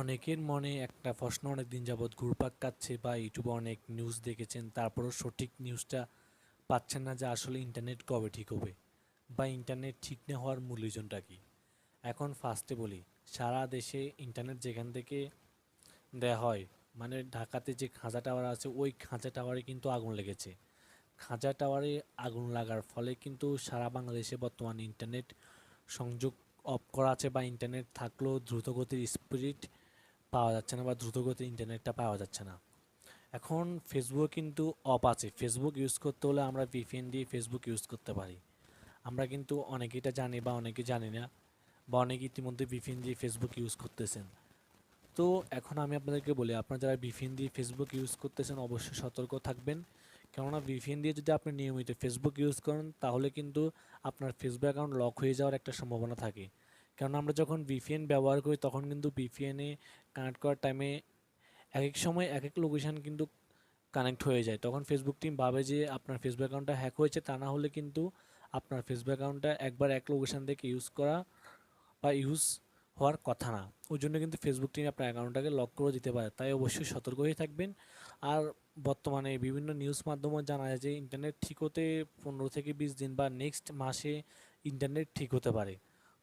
অনেকের মনে একটা প্রশ্ন অনেক দিন যাবৎ ঘুরপাক কাচ্ছে বা ইউটিউবে অনেক নিউজ দেখেছেন, তারপরেও সঠিক নিউজটা পাচ্ছেন না যে আসলে ইন্টারনেট কবে ঠিক হবে বা ইন্টারনেট ঠিক না হওয়ার মূল রিজনটা কী? এখন ফার্স্টে বলি, সারা দেশে ইন্টারনেট যেখান থেকে দেয়া হয় মানে ঢাকাতে যে খাঁজা টাওয়ার আছে, ওই খাঁজা টাওয়ারে কিন্তু আগুন লেগেছে। খাঁজা টাওয়ারে আগুন লাগার ফলে কিন্তু সারা বাংলাদেশে বর্তমানে ইন্টারনেট সংযোগ অফ করা আছে বা ইন্টারনেট থাকলেও দ্রুতগতির স্পিড পাওয়া যাচ্ছে না বা দ্রুতগতির ইন্টারনেটটা পাওয়া যাচ্ছে না। এখন ফেসবুক কিন্তু অফ আছে। ফেসবুক ইউজ করতে হলে আমরা ভিপিএন দিয়ে ফেসবুক ইউজ করতে পারি। আমরা কিন্তু অনেকে এটা জানি বা অনেকে জানি না বা অনেকে ইতিমধ্যে ভিপিএন দিয়ে ফেসবুক ইউজ করতেছেন। তো এখন আমি আপনাদেরকে বলি, আপনারা যারা ভিপিএন দিয়ে ফেসবুক ইউজ করতেছেন অবশ্যই সতর্ক থাকবেন। কেননা ভিপিএন দিয়ে যদি আপনি নিয়মিত ফেসবুক ইউজ করেন, তাহলে কিন্তু আপনার ফেসবুক অ্যাকাউন্ট লক হয়ে যাওয়ার একটা সম্ভাবনা থাকে। কারণ আমরা যখন ভিপিএন ব্যবহার করি, তখন কিন্তু ভিপিএনে কানেক্ট করার টাইমে এক এক সময় এক এক লোকেশান কিন্তু কানেক্ট হয়ে যায়। তখন ফেসবুক টিম ভাবে যে আপনার ফেসবুক অ্যাকাউন্টটা হ্যাক হয়েছে, তা না হলে কিন্তু আপনার ফেসবুক অ্যাকাউন্টটা একবার এক লোকেশান থেকে ইউজ করা বা ইউজ হওয়ার কথা না। ওই জন্য কিন্তু ফেসবুক টিম আপনার অ্যাকাউন্টটাকে লক করে দিতে পারে। তাই অবশ্যই সতর্ক হয়ে থাকবেন। আর বর্তমানে বিভিন্ন নিউজ মাধ্যমে জানা যায় যে ইন্টারনেট ঠিক হতে পনেরো থেকে বিশ দিন বা নেক্সট মাসে ইন্টারনেট ঠিক হতে পারে।